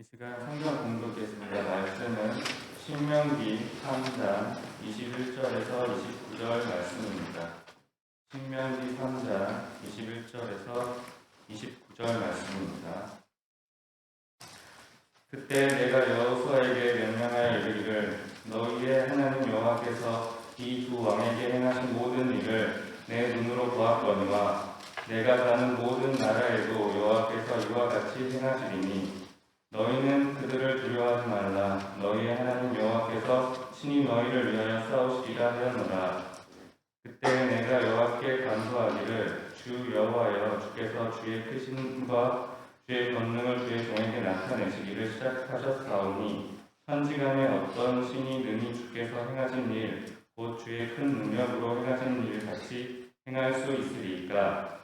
이 시간 성경 공독겠습니다. 말씀은 신명기 3장 21절에서 29절 말씀입니다. 신명기 3장 21절에서 29절 말씀입니다. 그때 내가 여호수아에게 명령하여 이르기를 너희의 하나님 여호와께서 이 두 왕에게 행하신 모든 일을 내 눈으로 보았거니와 내가 사는 모든 나라에도 여호와께서 이와 같이 행하시리니 너희는 그들을 두려워하지 말라. 너희의 하나님 여호와께서 친히 너희를 위하여 싸우시리라 하였노라. 그때 내가 여호와께 간구하기를 주 여호와여 주께서 주의 크신 힘과 주의 권능을 주의 종에게 나타내시기를 시작하셨사오니 한지간에 어떤 신이 능히 주께서 행하신 일 곧 주의 큰 능력으로 행하신 일 같이 행할 수 있으리이까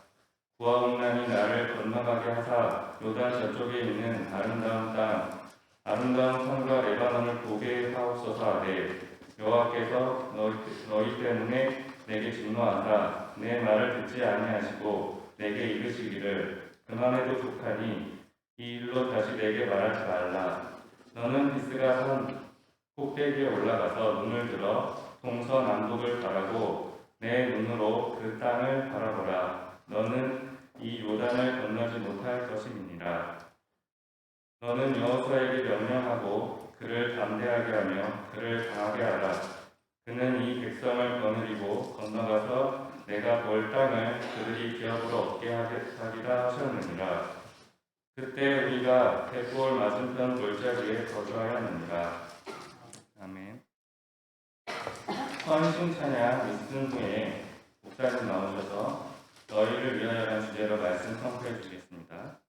구하옵나니 나를 건너가게 하사 요단 저쪽에 있는 아름다운 땅 아름다운 산과 레바논을 보게 하옵소서 하되 여호와께서 너희, 너희 때문에 내게 진노하사 내 말을 듣지 아니하시고 내게 이르시기를 그만해도 좋하니 이 일로 다시 내게 말하지 말라. 너는 비스가 산 꼭대기에 올라가서 눈을 들어 동서남북을 바라고 내 눈으로 그 땅을 바라보라. 너는 이 요단을 건너지 못할 것임이니라. 너는 여호수아에게 명령하고 그를 담대하게 하며 그를 강하게 하라. 그는 이 백성을 거느리고 건너가서 내가 볼 땅을 그들이 기업으로 얻게 하리라 하셨느니라. 그때 우리가 대포올 맞은편 골짜기에 거주하였느니라. 아멘. 헌신 찬양 있은 후에 목사님 나오셔서 너희를 위하여라는 주제로 말씀 선포해 주겠습니다.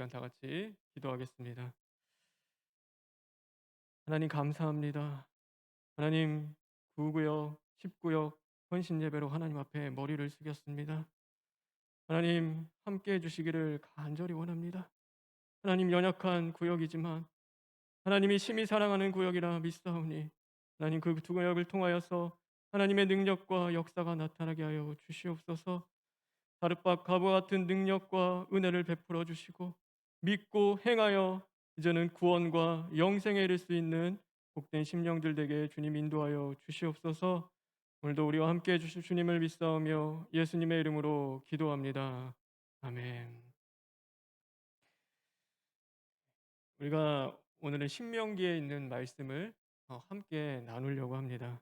시간 다 같이 기도하겠습니다. 하나님 감사합니다. 하나님 구구역 19역 헌신 예배로 하나님 앞에 머리를 숙였습니다. 하나님 함께 해 주시기를 간절히 원합니다. 하나님 연약한 구역이지만 하나님이 심히 사랑하는 구역이라 믿사오니 하나님 그 두 구역을 통하여서 하나님의 능력과 역사가 나타나게 하여 주시옵소서. 다릇박 가부 같은 능력과 은혜를 베풀어 주시고 믿고 행하여 이제는 구원과 영생에 이를 수 있는 복된 심령들 되게 주님 인도하여 주시옵소서. 오늘도 우리와 함께 해 주실 주님을 믿사오며 예수님의 이름으로 기도합니다. 아멘. 우리가 오늘은 신명기에 있는 말씀을 어, 함께 나누려고 합니다.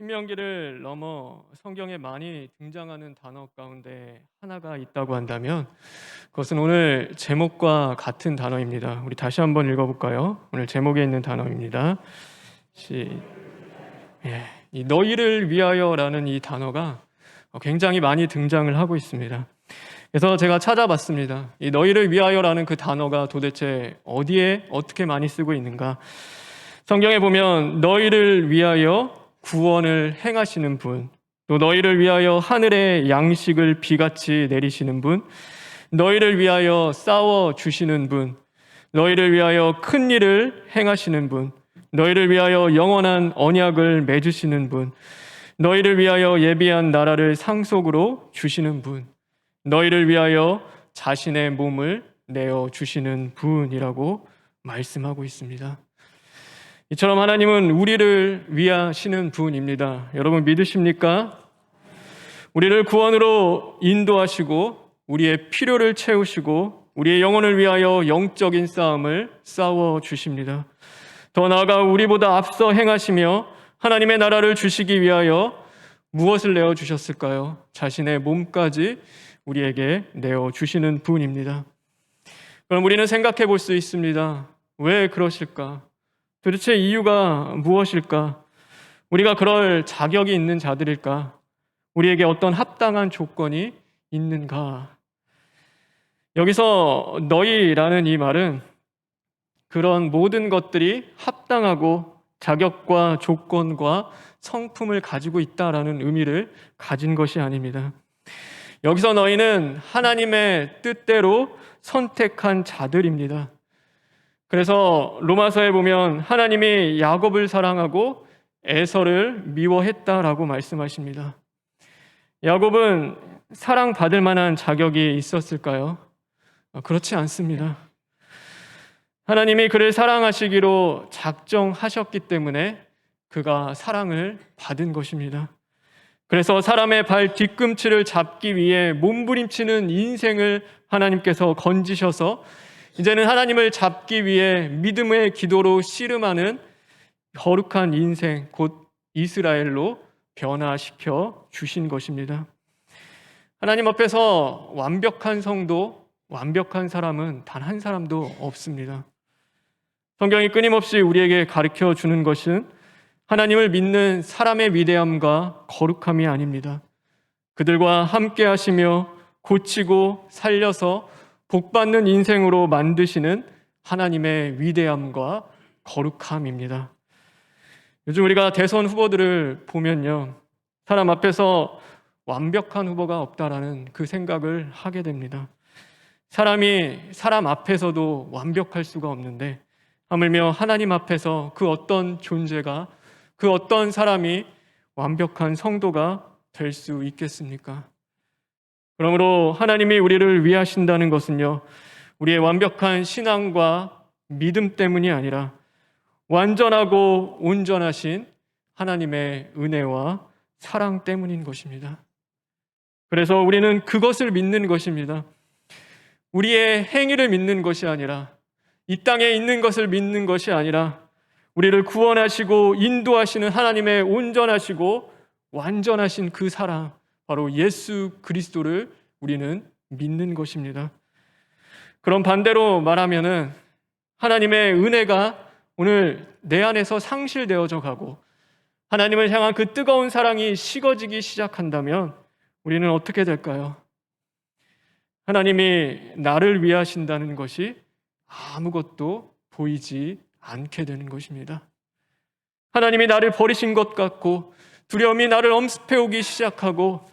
신명기를 넘어 성경에 많이 등장하는 단어 가운데 하나가 있다고 한다면 그것은 오늘 제목과 같은 단어입니다. 우리 다시 한번 읽어볼까요? 오늘 제목에 있는 단어입니다. 시, 예, 이 너희를 위하여라는 이 단어가 굉장히 많이 등장을 하고 있습니다. 그래서 제가 찾아봤습니다. 이 너희를 위하여라는 그 단어가 도대체 어디에 어떻게 많이 쓰고 있는가? 성경에 보면 너희를 위하여 구원을 행하시는 분, 또 너희를 위하여 하늘의 양식을 비같이 내리시는 분, 너희를 위하여 싸워 주시는 분, 너희를 위하여 큰 일을 행하시는 분, 너희를 위하여 영원한 언약을 맺으시는 분, 너희를 위하여 예비한 나라를 상속으로 주시는 분, 너희를 위하여 자신의 몸을 내어 주시는 분이라고 말씀하고 있습니다. 이처럼 하나님은 우리를 위하시는 분입니다. 여러분 믿으십니까? 우리를 구원으로 인도하시고 우리의 필요를 채우시고 우리의 영혼을 위하여 영적인 싸움을 싸워 주십니다. 더 나아가 우리보다 앞서 행하시며 하나님의 나라를 주시기 위하여 무엇을 내어 주셨을까요? 자신의 몸까지 우리에게 내어 주시는 분입니다. 그럼 우리는 생각해 볼 수 있습니다. 왜 그러실까? 도대체 이유가 무엇일까? 우리가 그럴 자격이 있는 자들일까? 우리에게 어떤 합당한 조건이 있는가? 여기서 너희라는 이 말은 그런 모든 것들이 합당하고 자격과 조건과 성품을 가지고 있다라는 의미를 가진 것이 아닙니다. 여기서 너희는 하나님의 뜻대로 선택한 자들입니다. 그래서 로마서에 보면 하나님이 야곱을 사랑하고 에서를 미워했다라고 말씀하십니다. 야곱은 사랑받을 만한 자격이 있었을까요? 어, 그렇지 않습니다. 하나님이 그를 사랑하시기로 작정하셨기 때문에 그가 사랑을 받은 것입니다. 그래서 사람의 발 뒤꿈치를 잡기 위해 몸부림치는 인생을 하나님께서 건지셔서 이제는 하나님을 잡기 위해 믿음의 기도로 씨름하는 거룩한 인생, 곧 이스라엘로 변화시켜 주신 것입니다. 하나님 앞에서 완벽한 성도, 완벽한 사람은 단 한 사람도 없습니다. 성경이 끊임없이 우리에게 가르쳐 주는 것은 하나님을 믿는 사람의 위대함과 거룩함이 아닙니다. 그들과 함께 하시며 고치고 살려서 복받는 인생으로 만드시는 하나님의 위대함과 거룩함입니다. 요즘 우리가 대선 후보들을 보면요. 사람 앞에서 완벽한 후보가 없다라는 그 생각을 하게 됩니다. 사람이 사람 앞에서도 완벽할 수가 없는데 하물며 하나님 앞에서 그 어떤 존재가 그 어떤 사람이 완벽한 성도가 될 수 있겠습니까? 그러므로 하나님이 우리를 위하신다는 것은요, 우리의 완벽한 신앙과 믿음 때문이 아니라 완전하고 온전하신 하나님의 은혜와 사랑 때문인 것입니다. 그래서 우리는 그것을 믿는 것입니다. 우리의 행위를 믿는 것이 아니라 이 땅에 있는 것을 믿는 것이 아니라 우리를 구원하시고 인도하시는 하나님의 온전하시고 완전하신 그 사랑, 바로 예수 그리스도를 우리는 믿는 것입니다. 그럼 반대로 말하면은 하나님의 은혜가 오늘 내 안에서 상실되어져 가고 하나님을 향한 그 뜨거운 사랑이 식어지기 시작한다면 우리는 어떻게 될까요? 하나님이 나를 위하신다는 것이 아무것도 보이지 않게 되는 것입니다. 하나님이 나를 버리신 것 같고 두려움이 나를 엄습해 오기 시작하고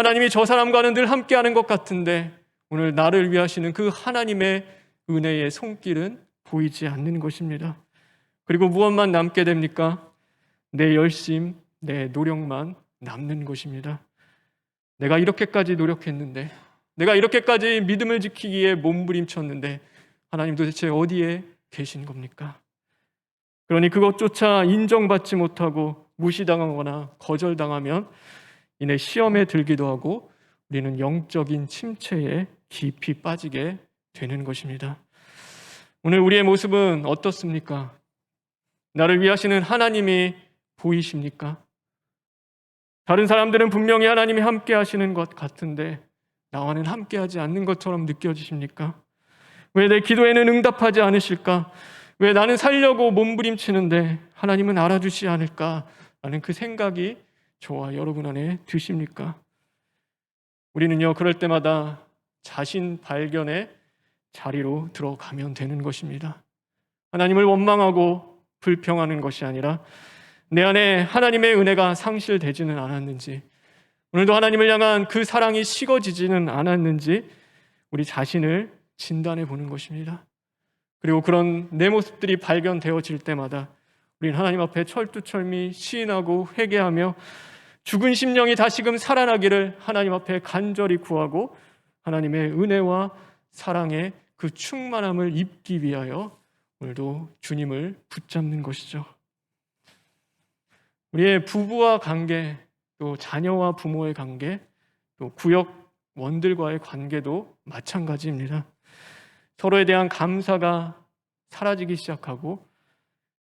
하나님이 저 사람과는 늘 함께하는 것 같은데 오늘 나를 위하시는 그 하나님의 은혜의 손길은 보이지 않는 것입니다. 그리고 무엇만 남게 됩니까? 내 열심, 내 노력만 남는 것입니다. 내가 이렇게까지 노력했는데, 내가 이렇게까지 믿음을 지키기에 몸부림쳤는데, 하나님 도대체 어디에 계신 겁니까? 그러니 그것조차 인정받지 못하고 무시당하거나 거절당하면 이내 시험에 들기도 하고 우리는 영적인 침체에 깊이 빠지게 되는 것입니다. 오늘 우리의 모습은 어떻습니까? 나를 위하시는 하나님이 보이십니까? 다른 사람들은 분명히 하나님이 함께 하시는 것 같은데 나와는 함께 하지 않는 것처럼 느껴지십니까? 왜 내 기도에는 응답하지 않으실까? 왜 나는 살려고 몸부림치는데 하나님은 알아주지 않을까? 라는 그 생각이 저와 여러분 안에 드십니까? 우리는요, 그럴 때마다 자신 발견의 자리로 들어가면 되는 것입니다. 하나님을 원망하고 불평하는 것이 아니라 내 안에 하나님의 은혜가 상실되지는 않았는지, 오늘도 하나님을 향한 그 사랑이 식어지지는 않았는지 우리 자신을 진단해 보는 것입니다. 그리고 그런 내 모습들이 발견되어질 때마다 우리는 하나님 앞에 철두철미 시인하고 회개하며 죽은 심령이 다시금 살아나기를 하나님 앞에 간절히 구하고 하나님의 은혜와 사랑의 그 충만함을 입기 위하여 오늘도 주님을 붙잡는 것이죠. 우리의 부부와 관계, 또 자녀와 부모의 관계, 또 구역 원들과의 관계도 마찬가지입니다. 서로에 대한 감사가 사라지기 시작하고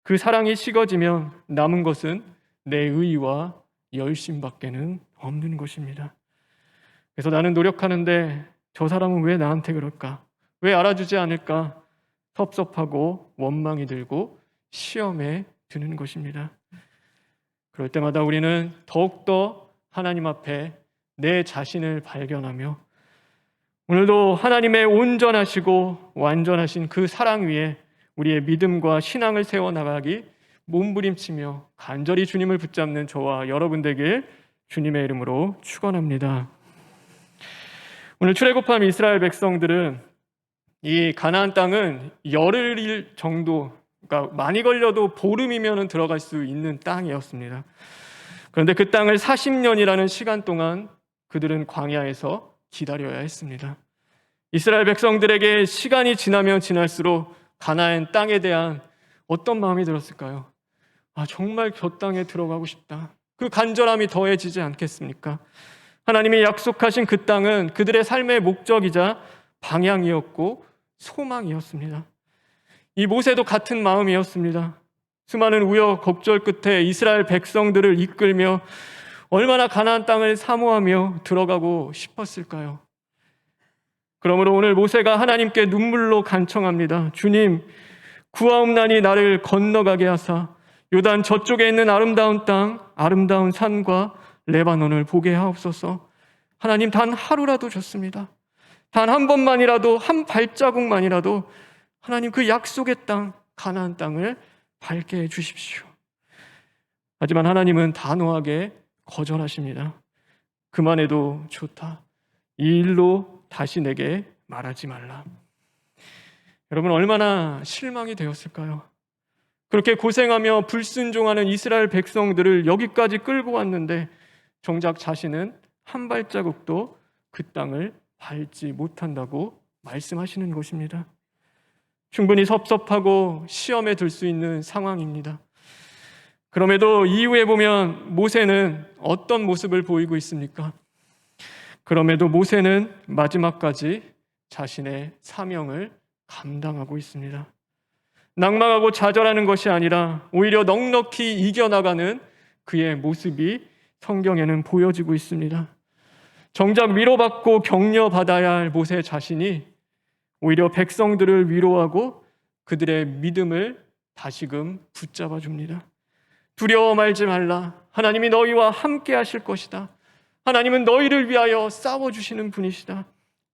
그 사랑이 식어지면 남은 것은 내 의와 열심밖에는 없는 것입니다. 그래서 나는 노력하는데 저 사람은 왜 나한테 그럴까? 왜 알아주지 않을까? 섭섭하고 원망이 들고 시험에 드는 것입니다. 그럴 때마다 우리는 더욱더 하나님 앞에 내 자신을 발견하며 오늘도 하나님의 온전하시고 완전하신 그 사랑 위에 우리의 믿음과 신앙을 세워 나가기 몸부림치며 간절히 주님을 붙잡는 저와 여러분 되길 주님의 이름으로 축원합니다. 오늘 출애굽한 이스라엘 백성들은 이 가나안 땅은 열흘 정도 그러니까 많이 걸려도 보름이면 들어갈 수 있는 땅이었습니다. 그런데 그 땅을 40년이라는 시간 동안 그들은 광야에서 기다려야 했습니다. 이스라엘 백성들에게 시간이 지나면 지날수록 가나안 땅에 대한 어떤 마음이 들었을까요? 아, 정말 저 땅에 들어가고 싶다. 그 간절함이 더해지지 않겠습니까? 하나님이 약속하신 그 땅은 그들의 삶의 목적이자 방향이었고 소망이었습니다. 이 모세도 같은 마음이었습니다. 수많은 우여곡절 끝에 이스라엘 백성들을 이끌며 얼마나 가나안 땅을 사모하며 들어가고 싶었을까요? 그러므로 오늘 모세가 하나님께 눈물로 간청합니다. 주님, 구하옵나니 나를 건너가게 하사 요단 저쪽에 있는 아름다운 땅, 아름다운 산과 레바논을 보게 하옵소서. 하나님 단 하루라도 좋습니다. 단 한 번만이라도 한 발자국만이라도 하나님 그 약속의 땅 가나안 땅을 밟게 해 주십시오. 하지만 하나님은 단호하게 거절하십니다. 그만해도 좋다. 이 일로 다시 내게 말하지 말라. 여러분 얼마나 실망이 되었을까요? 그렇게 고생하며 불순종하는 이스라엘 백성들을 여기까지 끌고 왔는데 정작 자신은 한 발자국도 그 땅을 밟지 못한다고 말씀하시는 것입니다. 충분히 섭섭하고 시험에 들 수 있는 상황입니다. 그럼에도 이후에 보면 모세는 어떤 모습을 보이고 있습니까? 그럼에도 모세는 마지막까지 자신의 사명을 감당하고 있습니다. 낭망하고 좌절하는 것이 아니라 오히려 넉넉히 이겨나가는 그의 모습이 성경에는 보여지고 있습니다. 정작 위로받고 격려받아야 할 모세 자신이 오히려 백성들을 위로하고 그들의 믿음을 다시금 붙잡아 줍니다. 두려워 말지 말라. 하나님이 너희와 함께 하실 것이다. 하나님은 너희를 위하여 싸워 주시는 분이시다.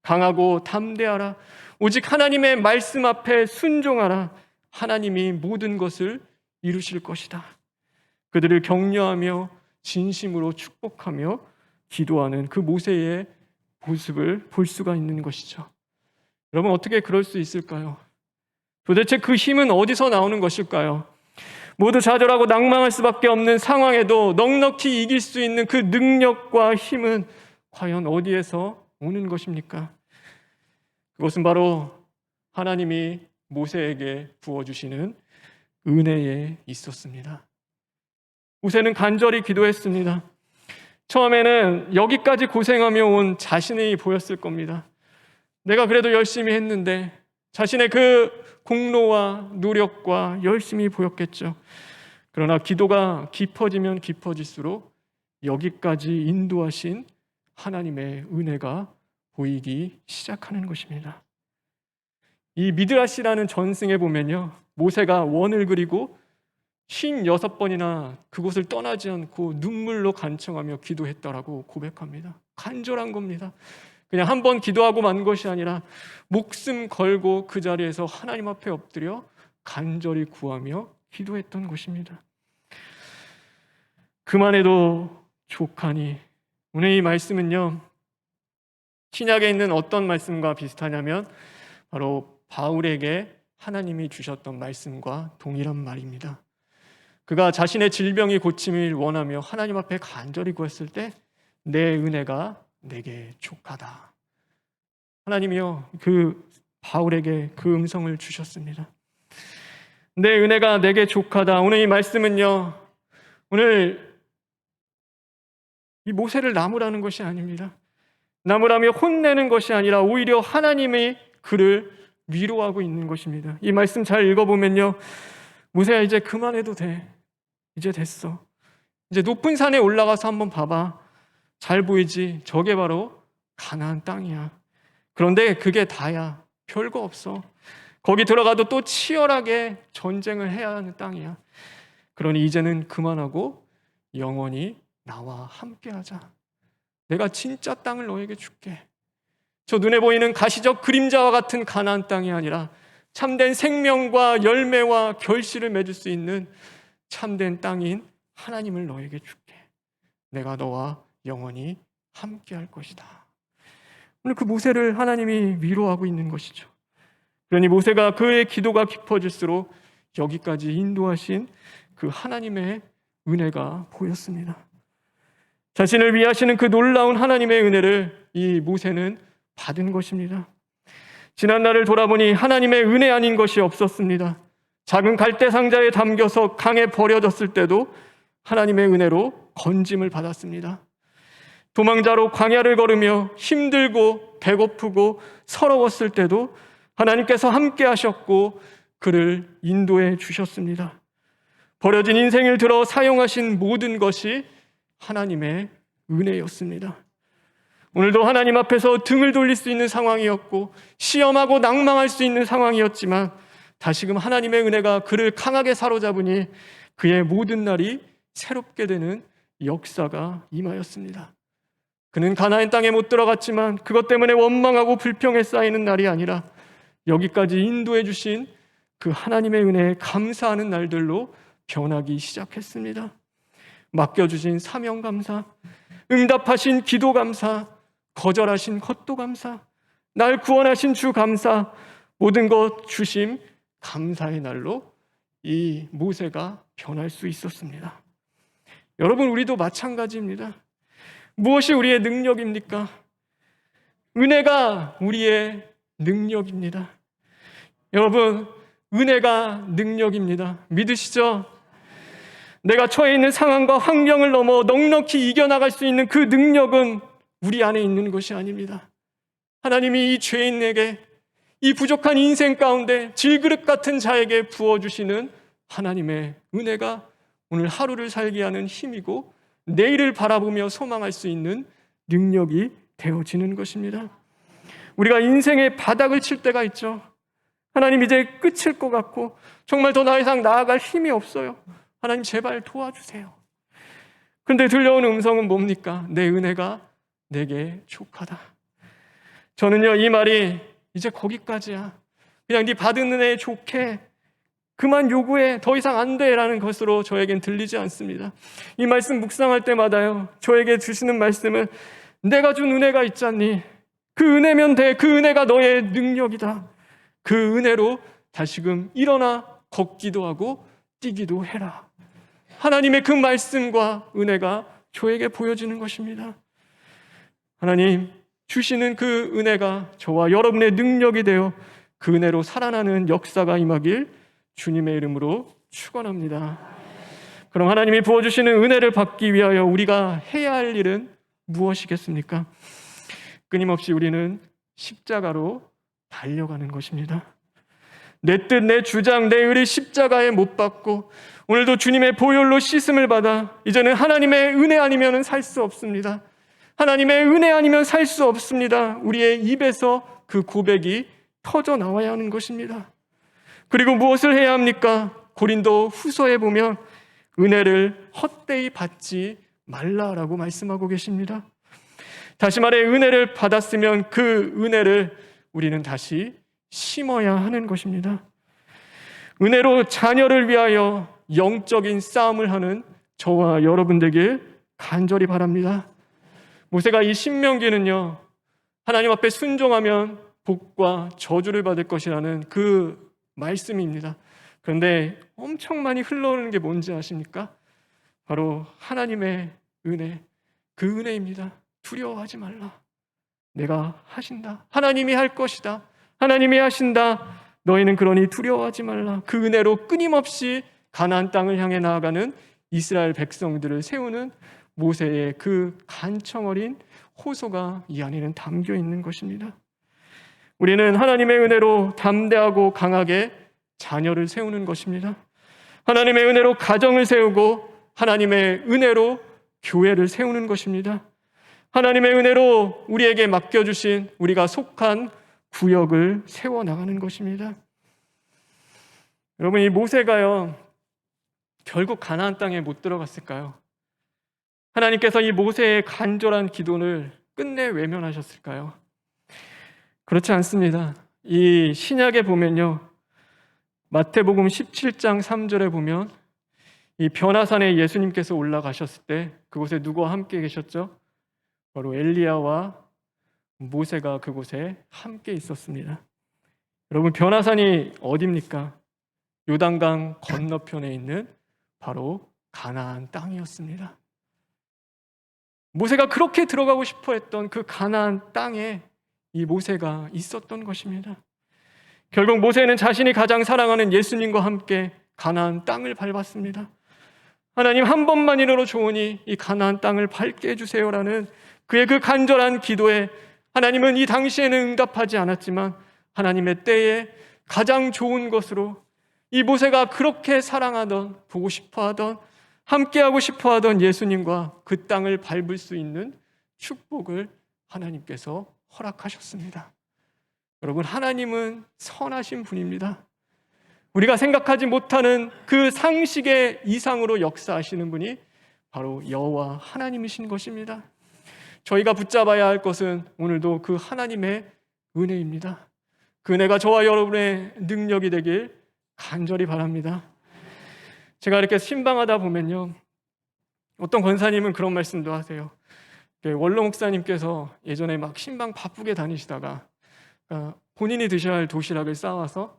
강하고 담대하라. 오직 하나님의 말씀 앞에 순종하라. 하나님이 모든 것을 이루실 것이다. 그들을 격려하며 진심으로 축복하며 기도하는 그 모세의 모습을 볼 수가 있는 것이죠. 여러분 어떻게 그럴 수 있을까요? 도대체 그 힘은 어디서 나오는 것일까요? 모두 좌절하고 낭망할 수밖에 없는 상황에도 넉넉히 이길 수 있는 그 능력과 힘은 과연 어디에서 오는 것입니까? 그것은 바로 하나님이 모세에게 부어주시는 은혜에 있었습니다. 모세는 간절히 기도했습니다. 처음에는 여기까지 고생하며 온 자신이 보였을 겁니다. 내가 그래도 열심히 했는데 자신의 그 공로와 노력과 열심히 보였겠죠. 그러나 기도가 깊어지면 깊어질수록 여기까지 인도하신 하나님의 은혜가 보이기 시작하는 것입니다. 이 미드라시라는 전승에 보면요. 모세가 원을 그리고 56번이나 그곳을 떠나지 않고 눈물로 간청하며 기도했다라고 고백합니다. 간절한 겁니다. 그냥 한 번 기도하고 만 것이 아니라 목숨 걸고 그 자리에서 하나님 앞에 엎드려 간절히 구하며 기도했던 것입니다. 그만 해도 족하니 오늘 이 말씀은요. 신약에 있는 어떤 말씀과 비슷하냐면 바로 바울에게 하나님이 주셨던 말씀과 동일한 말입니다. 그가 자신의 질병이 고침을 원하며 하나님 앞에 간절히 구했을 때 내 은혜가 내게 족하다. 하나님이요 그 바울에게 그 음성을 주셨습니다. 내 은혜가 내게 족하다. 오늘 이 말씀은요 오늘 이 모세를 나무라는 것이 아닙니다. 나무라며 혼내는 것이 아니라 오히려 하나님이 그를 위로하고 있는 것입니다. 이 말씀 잘 읽어보면요. 모세야 이제 그만해도 돼. 이제 됐어. 이제 높은 산에 올라가서 한번 봐봐. 잘 보이지? 저게 바로 가나안 땅이야. 그런데 그게 다야. 별거 없어. 거기 들어가도 또 치열하게 전쟁을 해야 하는 땅이야. 그러니 이제는 그만하고 영원히 나와 함께하자. 내가 진짜 땅을 너에게 줄게. 저 눈에 보이는 가시적 그림자와 같은 가나안 땅이 아니라 참된 생명과 열매와 결실을 맺을 수 있는 참된 땅인 하나님을 너에게 줄게. 내가 너와 영원히 함께 할 것이다. 오늘 그 모세를 하나님이 위로하고 있는 것이죠. 그러니 모세가 그의 기도가 깊어질수록 여기까지 인도하신 그 하나님의 은혜가 보였습니다. 자신을 위하시는 그 놀라운 하나님의 은혜를 이 모세는 받은 것입니다. 지난 날을 돌아보니 하나님의 은혜 아닌 것이 없었습니다. 작은 갈대 상자에 담겨서 강에 버려졌을 때도 하나님의 은혜로 건짐을 받았습니다. 도망자로 광야를 걸으며 힘들고 배고프고 서러웠을 때도 하나님께서 함께 하셨고 그를 인도해 주셨습니다. 버려진 인생을 들어 사용하신 모든 것이 하나님의 은혜였습니다. 오늘도 하나님 앞에서 등을 돌릴 수 있는 상황이었고 시험하고 낭망할 수 있는 상황이었지만 다시금 하나님의 은혜가 그를 강하게 사로잡으니 그의 모든 날이 새롭게 되는 역사가 임하였습니다. 그는 가나안 땅에 못 들어갔지만 그것 때문에 원망하고 불평에 쌓이는 날이 아니라 여기까지 인도해 주신 그 하나님의 은혜에 감사하는 날들로 변하기 시작했습니다. 맡겨주신 사명 감사, 응답하신 기도 감사, 거절하신 헛도 감사, 날 구원하신 주 감사, 모든 것 주심 감사의 날로 이 모세가 변할 수 있었습니다. 여러분, 우리도 마찬가지입니다. 무엇이 우리의 능력입니까? 은혜가 우리의 능력입니다. 여러분, 은혜가 능력입니다. 믿으시죠? 내가 처해 있는 상황과 환경을 넘어 넉넉히 이겨나갈 수 있는 그 능력은 우리 안에 있는 것이 아닙니다. 하나님이 이 죄인에게 이 부족한 인생 가운데 질그릇 같은 자에게 부어주시는 하나님의 은혜가 오늘 하루를 살게 하는 힘이고 내일을 바라보며 소망할 수 있는 능력이 되어지는 것입니다. 우리가 인생의 바닥을 칠 때가 있죠. 하나님 이제 끝일 것 같고 정말 더 이상 나아갈 힘이 없어요. 하나님 제발 도와주세요. 근데 들려오는 음성은 뭡니까? 내 은혜가 내게 족하다. 저는요 이 말이 이제 거기까지야. 그냥 네 받은 은혜 좋게 그만 요구해 더 이상 안 돼 라는 것으로 저에겐 들리지 않습니다. 이 말씀 묵상할 때마다요 저에게 주시는 말씀은 내가 준 은혜가 있잖니 그 은혜면 돼 그 은혜가 너의 능력이다 그 은혜로 다시금 일어나 걷기도 하고 뛰기도 해라 하나님의 그 말씀과 은혜가 저에게 보여지는 것입니다. 하나님 주시는 그 은혜가 저와 여러분의 능력이 되어 그 은혜로 살아나는 역사가 임하길 주님의 이름으로 축원합니다. 그럼 하나님이 부어 주시는 은혜를 받기 위하여 우리가 해야 할 일은 무엇이겠습니까? 끊임없이 우리는 십자가로 달려가는 것입니다. 내 뜻, 내 주장, 내 의를 십자가에 못 박고 오늘도 주님의 보혈로 씻음을 받아 이제는 하나님의 은혜 아니면 살 수 없습니다. 하나님의 은혜 아니면 살 수 없습니다. 우리의 입에서 그 고백이 터져 나와야 하는 것입니다. 그리고 무엇을 해야 합니까? 고린도 후서에 보면 은혜를 헛되이 받지 말라라고 말씀하고 계십니다. 다시 말해 은혜를 받았으면 그 은혜를 우리는 다시 심어야 하는 것입니다. 은혜로 자녀를 위하여 영적인 싸움을 하는 저와 여러분 되길 간절히 바랍니다. 모세가 이 신명기는요, 하나님 앞에 순종하면 복과 저주를 받을 것이라는 그 말씀입니다. 그런데 엄청 많이 흘러오는 게 뭔지 아십니까? 바로 하나님의 은혜, 그 은혜입니다. 두려워하지 말라. 내가 하신다. 하나님이 할 것이다. 하나님이 하신다. 너희는 그러니 두려워하지 말라. 그 은혜로 끊임없이 가나안 땅을 향해 나아가는 이스라엘 백성들을 세우는 모세의 그 간청 어린 호소가 이 안에는 담겨 있는 것입니다. 우리는 하나님의 은혜로 담대하고 강하게 자녀를 세우는 것입니다. 하나님의 은혜로 가정을 세우고 하나님의 은혜로 교회를 세우는 것입니다. 하나님의 은혜로 우리에게 맡겨주신 우리가 속한 구역을 세워나가는 것입니다. 여러분, 이 모세가요, 결국 가나안 땅에 못 들어갔을까요? 하나님께서 이 모세의 간절한 기도를 끝내 외면하셨을까요? 그렇지 않습니다. 이 신약에 보면요. 마태복음 17장 3절에 보면 이 변화산에 예수님께서 올라가셨을 때 그곳에 누구와 함께 계셨죠? 바로 엘리야와 모세가 그곳에 함께 있었습니다. 여러분 변화산이 어디입니까? 요단강 건너편에 있는 바로 가나안 땅이었습니다. 모세가 그렇게 들어가고 싶어 했던 그 가나안 땅에 이 모세가 있었던 것입니다. 결국 모세는 자신이 가장 사랑하는 예수님과 함께 가나안 땅을 밟았습니다. 하나님 한 번만이라도 좋으니 이 가나안 땅을 밟게 해주세요라는 그의 그 간절한 기도에 하나님은 이 당시에는 응답하지 않았지만 하나님의 때에 가장 좋은 것으로 이 모세가 그렇게 사랑하던 보고 싶어하던 함께하고 싶어하던 예수님과 그 땅을 밟을 수 있는 축복을 하나님께서 허락하셨습니다. 여러분 하나님은 선하신 분입니다. 우리가 생각하지 못하는 그 상식의 이상으로 역사하시는 분이 바로 여호와 하나님이신 것입니다. 저희가 붙잡아야 할 것은 오늘도 그 하나님의 은혜입니다. 그 은혜가 저와 여러분의 능력이 되길 간절히 바랍니다. 제가 이렇게 신방하다 보면요. 어떤 권사님은 그런 말씀도 하세요. 원로 목사님께서 예전에 막 신방 바쁘게 다니시다가 그러니까 본인이 드셔야 할 도시락을 싸와서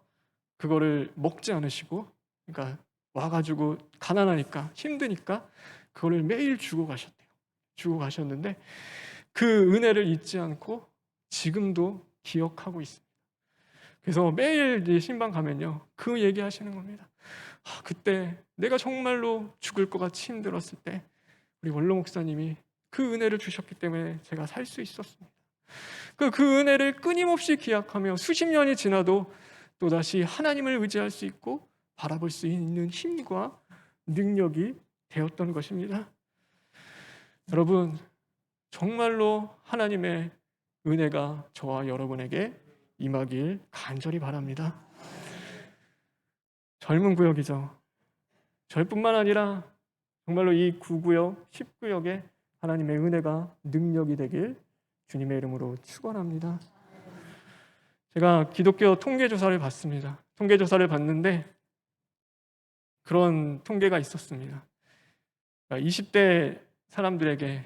그거를 먹지 않으시고 그러니까 와가지고 가난하니까 힘드니까 그거를 매일 주고 가셨대요. 주고 가셨는데 그 은혜를 잊지 않고 지금도 기억하고 있습니다. 그래서 매일 신방 가면요 그 얘기하시는 겁니다. 아, 그때 내가 정말로 죽을 것 같이 힘들었을 때 우리 원로 목사님이 그 은혜를 주셨기 때문에 제가 살 수 있었습니다. 그, 그 은혜를 끊임없이 기약하며 수십 년이 지나도 또다시 하나님을 의지할 수 있고 바라볼 수 있는 힘과 능력이 되었던 것입니다. 여러분, 정말로 하나님의 은혜가 저와 여러분에게 임하길 간절히 바랍니다. 젊은 구역이죠. 저뿐만 아니라 정말로 이 9구역, 10구역에 하나님의 은혜가 능력이 되길 주님의 이름으로 축원합니다. 제가 기독교 통계 조사를 봤습니다. 통계 조사를 봤는데 그런 통계가 있었습니다. 20대 사람들에게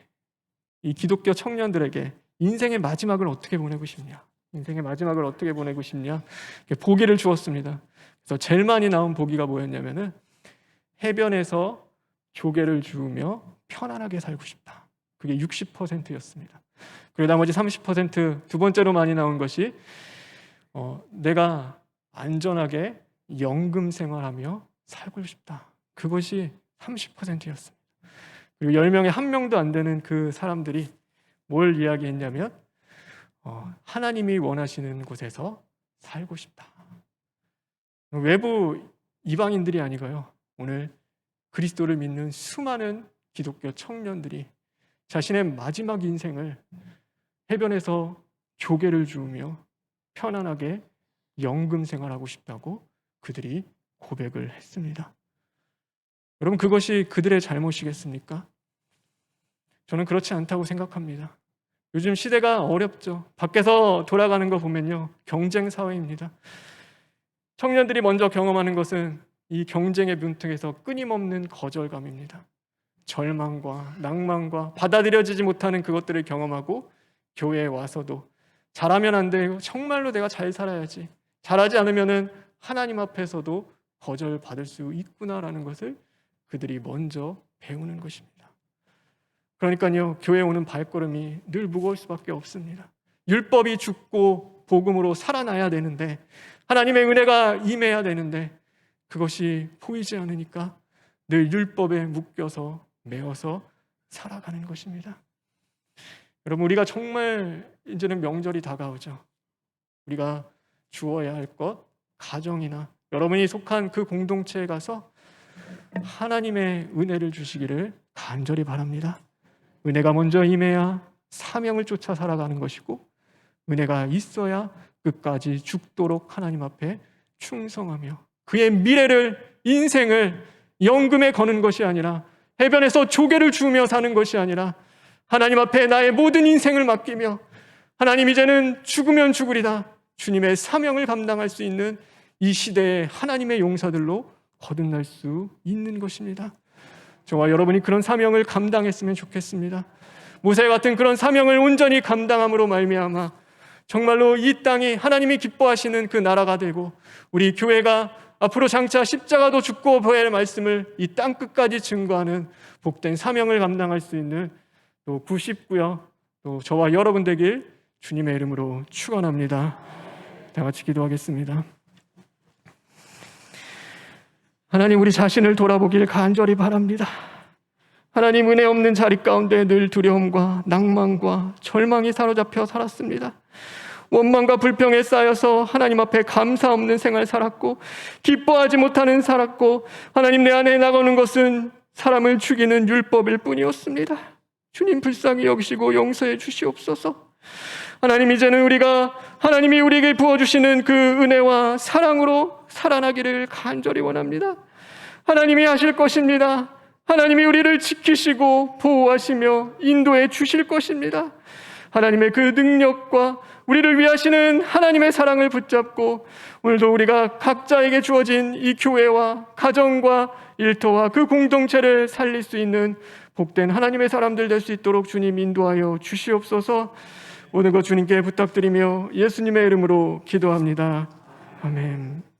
이 기독교 청년들에게 인생의 마지막을 어떻게 보내고 싶냐? 인생의 마지막을 어떻게 보내고 싶냐? 보기를 주었습니다. 그래서 제일 많이 나온 보기가 뭐였냐면은 해변에서 조개를 주우며 편안하게 살고 싶다. 그게 60%였습니다. 그리고 나머지 30%두 번째로 많이 나온 것이 어, 내가 안전하게 연금 생활하며 살고 싶다. 그것이 30%였습니다. 그리고 10명에 한 명도 안 되는 그 사람들이 뭘 이야기했냐면 어, 하나님이 원하시는 곳에서 살고 싶다. 외부 이방인들이 아니고요. 오늘 그리스도를 믿는 수많은 기독교 청년들이 자신의 마지막 인생을 해변에서 조개를 주우며 편안하게 연금 생활하고 싶다고 그들이 고백을 했습니다. 여러분 그것이 그들의 잘못이겠습니까? 저는 그렇지 않다고 생각합니다. 요즘 시대가 어렵죠. 밖에서 돌아가는 거 보면요. 경쟁 사회입니다. 청년들이 먼저 경험하는 것은 이 경쟁의 문턱에서 끊임없는 거절감입니다. 절망과 낭만과 받아들여지지 못하는 그것들을 경험하고 교회에 와서도 잘하면 안 돼요. 정말로 내가 잘 살아야지. 잘하지 않으면은 하나님 앞에서도 거절받을 수 있구나라는 것을 그들이 먼저 배우는 것입니다. 그러니까요, 교회 오는 발걸음이 늘 무거울 수밖에 없습니다. 율법이 죽고 복음으로 살아나야 되는데 하나님의 은혜가 임해야 되는데 그것이 보이지 않으니까 늘 율법에 묶여서 매어서 살아가는 것입니다. 여러분 우리가 정말 이제는 명절이 다가오죠. 우리가 주어야 할 것, 가정이나 여러분이 속한 그 공동체에 가서 하나님의 은혜를 주시기를 간절히 바랍니다. 은혜가 먼저 임해야 사명을 쫓아 살아가는 것이고 은혜가 있어야 끝까지 죽도록 하나님 앞에 충성하며 그의 미래를 인생을 연금에 거는 것이 아니라 해변에서 조개를 주우며 사는 것이 아니라 하나님 앞에 나의 모든 인생을 맡기며 하나님 이제는 죽으면 죽으리다 주님의 사명을 감당할 수 있는 이 시대의 하나님의 용사들로 거듭날 수 있는 것입니다. 저와 여러분이 그런 사명을 감당했으면 좋겠습니다. 모세 같은 그런 사명을 온전히 감당함으로 말미암아 정말로 이 땅이 하나님이 기뻐하시는 그 나라가 되고 우리 교회가 앞으로 장차 십자가도 죽고 보의 말씀을 이 땅 끝까지 증거하는 복된 사명을 감당할 수 있는 또 99여 또 저와 여러분 되길 주님의 이름으로 축원합니다. 다 같이 기도하겠습니다. 하나님 우리 자신을 돌아보길 간절히 바랍니다. 하나님 은혜 없는 자리 가운데 늘 두려움과 낭만과 절망이 사로잡혀 살았습니다. 원망과 불평에 쌓여서 하나님 앞에 감사 없는 생활 살았고 기뻐하지 못하는 살았고 하나님 내 안에 나가는 것은 사람을 죽이는 율법일 뿐이었습니다. 주님 불쌍히 여기시고 용서해 주시옵소서. 하나님 이제는 우리가 하나님이 우리에게 부어 주시는 그 은혜와 사랑으로 살아나기를 간절히 원합니다. 하나님이 하실 것입니다. 하나님이 우리를 지키시고 보호하시며 인도해 주실 것입니다. 하나님의 그 능력과 우리를 위하시는 하나님의 사랑을 붙잡고 오늘도 우리가 각자에게 주어진 이 교회와 가정과 일터와 그 공동체를 살릴 수 있는 복된 하나님의 사람들 될 수 있도록 주님 인도하여 주시옵소서 모든 것 주님께 부탁드리며 예수님의 이름으로 기도합니다. 아멘.